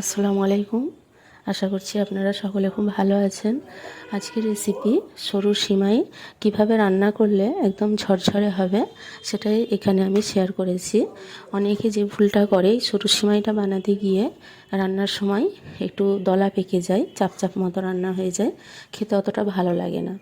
আসসালামু আলাইকুম। আশা করছি আপনারা সকলে খুব ভালো আছেন। আজকের রেসিপি সরু সিমাই কীভাবে রান্না করলে একদম ঝরঝরে হবে সেটাই এখানে আমি শেয়ার করেছি। অনেকে যে ভুলটা করে সরু সিমাইটা বানাতে গিয়ে রান্নার সময় একটু দলা পেকে যায় চাপ চাপ মতো রান্না হয়ে যায়, খেতে অতটা ভালো লাগে না।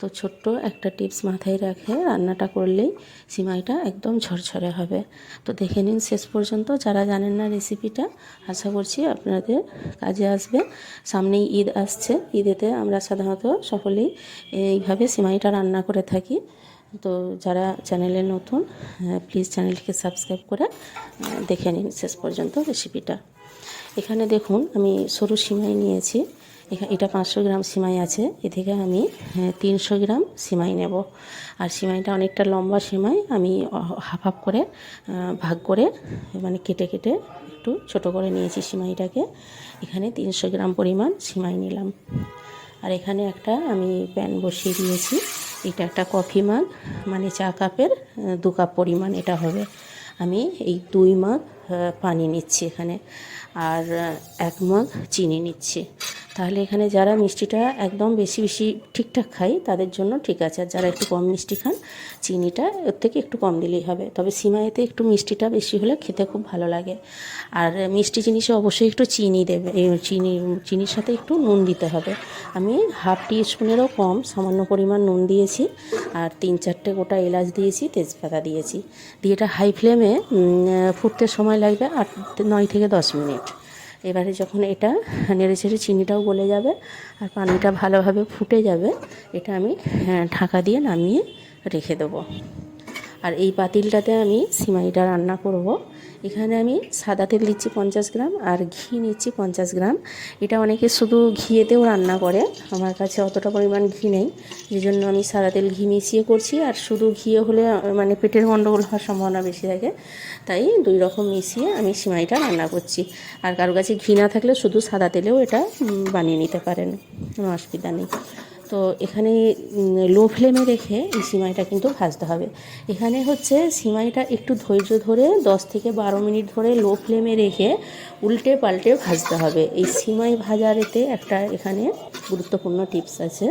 তো ছোট্ট একটা টিপস মাথায় রাখে রান্নাটা করলেই সিমাইটা একদম ঝরঝরে হবে। তো দেখে নিন শেষ পর্যন্ত যারা জানেন না রেসিপিটা, আশা করছি আপনাদের কাজে আসবে। সামনেই ঈদ আসছে, ঈদেতে আমরা সাধারণত সকলেই এইভাবে সিমাইটা রান্না করে থাকি। তো যারা চ্যানেলে নতুন প্লিজ চ্যানেলটিকে সাবস্ক্রাইব করে দেখে নিন শেষ পর্যন্ত রেসিপিটা। এখানে দেখুন আমি সরু সিমাই নিয়েছি। এটা পাঁচশো গ্রাম সিমাই আছে। এ থেকে আমি তিনশো গ্রাম সিমাই নেব। আর সিমাইটা অনেকটা লম্বা সিমাই আমি হাফ হাফ করে ভাগ করে মানে কেটে কেটে একটু ছোট করে নিয়েছি সিমাইটাকে। এখানে তিনশো গ্রাম পরিমাণ সিমাই নিলাম। আর এখানে একটা আমি প্যান বসিয়ে দিয়েছি। এটা একটা কফি মাগ মানে চা কাপের দু কাপ পরিমাণ এটা হবে। আমি এই দুই মাগ পানি নিচ্ছি এখানে। আর এক মগ চিনি নিচ্ছি। তাহলে এখানে যারা মিষ্টিটা একদম বেশি বেশি ঠিকঠাক খায়, তাদের জন্য ঠিক আছে। আর যারা একটু কম মিষ্টি খান, চিনিটা ওর থেকে একটু কম দিলেই হবে। তবে সিমাইতে একটু মিষ্টিটা বেশি হলে খেতে খুব ভালো লাগে। আর মিষ্টি জিনিসে অবশ্যই একটু চিনি দেবে চিনি, চিনির সাথে একটু নুন দিতে হবে। আমি হাফ টি স্পুনেরও কম, সামান্য পরিমাণ নুন দিয়েছি। আর তিন চারটে গোটা এলাচ দিয়েছি, তেজপাতা দিয়েছি। দিয়ে এটা হাই ফ্লেমে ফুটতে সময় লাগবে আট, নয় থেকে দশ মিনিট। এবারে যখন এটা নেড়ে ছেড়ে চিনিটাও গলে যাবে আর পানিটা ভালোভাবে ফুটে যাবে এটা আমি হ্যাঁ, ঢাকা দিয়ে নামিয়ে রেখে দেবো। আর এই পাতিলটাতে আমি সিমাইটা রান্না করব। এখানে আমি সাদা তেল দিচ্ছি পঞ্চাশ গ্রাম আর ঘি নিচ্ছি পঞ্চাশ গ্রাম। এটা অনেকে শুধু ঘিয়েতেও রান্না করে, আমার কাছে অতটা পরিমাণ ঘি নেই। যে জন্য আমি সাদা তেল ঘি মিশিয়ে করছি আর শুধু ঘিয়ে হলে মানে পেটের গণ্ডগোল হওয়ার সম্ভাবনা বেশি থাকে। তাই দুই রকম মিশিয়ে আমি সিমাইটা রান্না করছি। আর কারও কাছে ঘি না থাকলে শুধু সাদা তেলেও এটা বানিয়ে নিতে পারেন, কোনো অসুবিধা নেই। তো এখানে লো ফ্লেমে রেখে এই সিমাইটা কিন্তু ভাজতে হবে। এখানে হচ্ছে সিমাইটা একটু ধৈর্য ধরে দশ থেকে বারো মিনিট ধরে লো ফ্লেমে রেখে উল্টে পাল্টে ভাজতে হবে। এই সিমাই ভাজার এতে একটা এখানে গুরুত্বপূর্ণ টিপস আছে।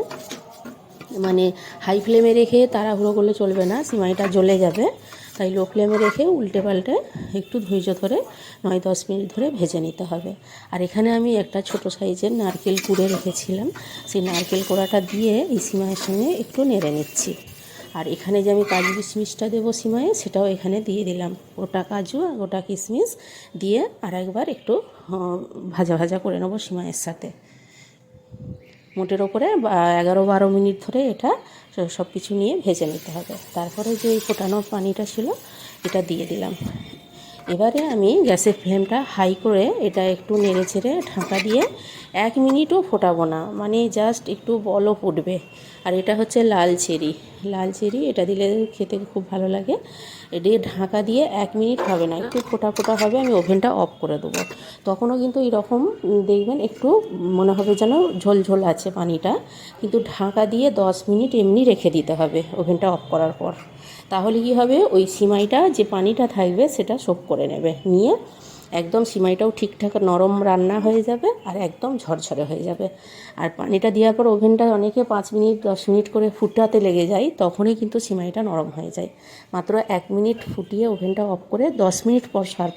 মানে হাই ফ্লেমে রেখে তাড়াহুড়ো করলে চলবে না, সিমাইটা জ্বলে যাবে। তাই লো ফ্লেমে রেখে উল্টে পাল্টে একটু ধৈর্য ধরে নয় দশ মিনিট ধরে ভেজে নিতে হবে। আর এখানে আমি একটা ছোট সাইজের নারকেল কুড়ে রেখেছিলাম। সেই নারকেল কোড়াটা দিয়ে এই সিমাইয়ের সঙ্গে একটু নেড়ে নিচ্ছি। আর এখানে যে আমি কাজু কিশমিশটা দেবো সিমাইয়ে, সেটাও এখানে দিয়ে দিলাম। গোটা কাজু আর গোটা কিশমিশ দিয়ে আর একবার একটু ভাজা ভাজা করে নেব সিমাইয়ের সাথে। মোটের ওপরে এগারো বারো মিনিট ধরে এটা সব কিছু নিয়ে ভেজে নিতে হবে। তারপরে যে ফোটানো পানিটা ছিল, এটা দিয়ে দিলাম। এবারে আমি গ্যাসের ফ্লেমটা হাই করে এটা একটু নেড়ে ছেড়ে ঢাকা দিয়ে এক মিনিটও ফোটাবো না। মানে জাস্ট একটু বলও ফুটবে আর এটা হচ্ছে লাল চেরি। লাল চেরি, এটা দিলে খেতে খুব ভালো লাগে। দিয়ে ঢাকা দিয়ে এক মিনিট হবে না, একটু ফোটা ফোটা হবে, আমি ওভেনটা অফ করে দেবো। তখনও কিন্তু এরকম দেখবেন একটু মনে হবে যেন ঝোল ঝোল আছে পানিটা, কিন্তু ঢাকা দিয়ে দশ মিনিট এমনি রেখে দিতে হবে ওভেনটা অফ করার পর। তাহলে কি হবে? ওই সিমাইটা, যে পানিটা থাকবে, সেটা সোপ করে নেবে। নিয়ে একদম সিমাইটাও ঠিকঠাক নরম রান্না হয়ে যাবে আর একদম ঝরঝরে হয়ে যাবে। আর পানিটা দেওয়ার পর ওভেনটা অনেকে পাঁচ মিনিট, দশ মিনিট করে ফুটাতে লেগে যায়, তখনই কিন্তু সিমাইটা নরম হয়ে যায়। মাত্র এক মিনিট ফুটিয়ে ওভেনটা অফ করে দশ মিনিট পর সার্ভ